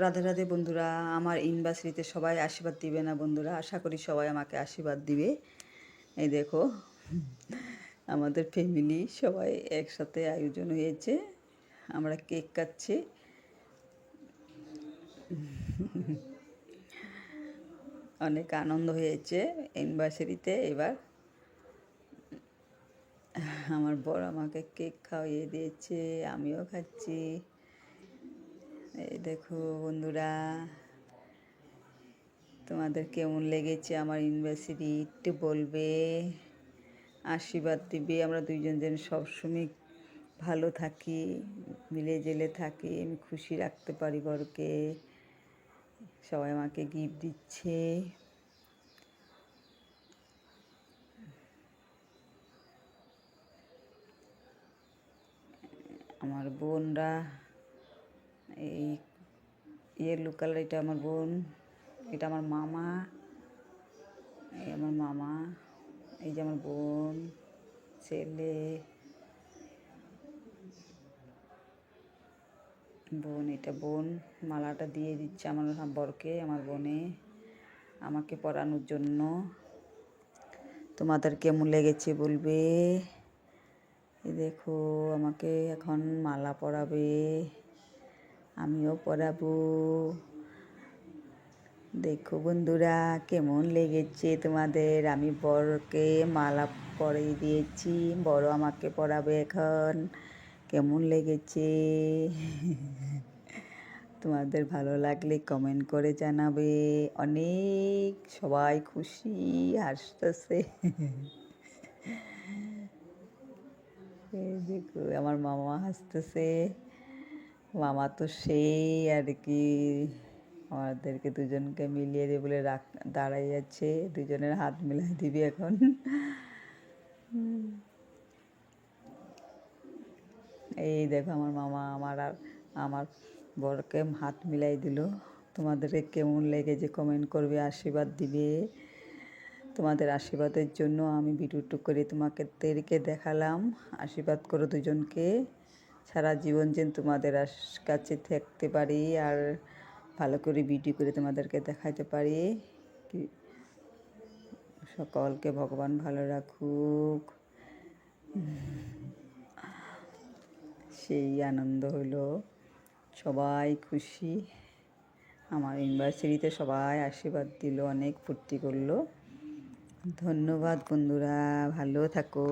রাধে রাধে বন্ধুরা, আমার ইউনিভার্সিটিতে সবাই আশীর্বাদ দিবে না বন্ধুরা? আশা করি সবাই আমাকে আশীর্বাদ দিবে। এই দেখো, আমাদের ফ্যামিলি সবাই একসাথে আয়োজন হয়েছে। আমরা কেক কাটছি অনেক আনন্দ হয়েছে ইউনিভার্সিটিতে এবার আমার বড় আমাকে কেক খাওয়িয়ে দিয়েছে, আমিও খাচ্ছি। এই দেখো বন্ধুরা, তোমাদের কেমন লেগেছে আমার ইউনিভার্সিটি একটু বলবে? আশীর্বাদ দিবে? আমরা দুইজন যেন সবসময় ভালো থাকি, মিলে জেলে থাকি, আমি খুশি রাখতে পারি বড়কে সবাই আমাকে গিফট দিচ্ছে। আমার বোনরা এই ইয়েলো কালার এটা আমার বোন, এটা আমার মামা, এই আমার মামা, এই যে আমার বোন, ছেলে, বোন, এটা বোন, মালাটা দিয়ে দিচ্ছে আমার বরকে, আমার বোনে, আমাকে পরানোর জন্য। তোমাদের কেমন লেগেছে বলবে? দেখো, আমাকে এখন মালা পরাবে। আমিও পরাবো দেখো বন্ধুরা, কেমন লেগেছে তোমাদের? আমি বড়কে মালা পরিয়ে দিয়েছি। বড় আমাকে পরাবে এখন। কেমন লেগেছে? তোমাদের ভালো লাগলে কমেন্ট করে জানাবে। অনেক সবাই খুশি, হাসতেছে। দেখো, আমার মামা হাসতেছে। মামা তো সেই আর কি। আমাদেরকে দুজনকে মিলিয়ে দিয়ে বলে, রাখ, দাঁড়াই যাচ্ছে দুজনের হাত মিলাই দিবি এখন। এই দেখো আমার মামা, আমার আর আমার বরকে হাত মিলাই দিল। তোমাদেরকে কেমন লেগেছে কমেন্ট করবে, আশীর্বাদ দিবে। তোমাদের আশীর্বাদের জন্য আমি ভিডিওটুক করে তোমাকে দেখালাম। আশীর্বাদ করো দুজনকে। সারা জীবন যেন তোমাদের কাছে থাকতে পারি আর ভালো করে ভিডিও করে তোমাদেরকে দেখাতে পারি। সকলকে ভগবান ভালো রাখুক। সেই আনন্দ হলো সবাই খুশি। আমার ইউনিভার্সিটিতে সবাই আশীর্বাদ দিল, অনেক ফুর্তি করল। ধন্যবাদ বন্ধুরা, ভালো থাকো।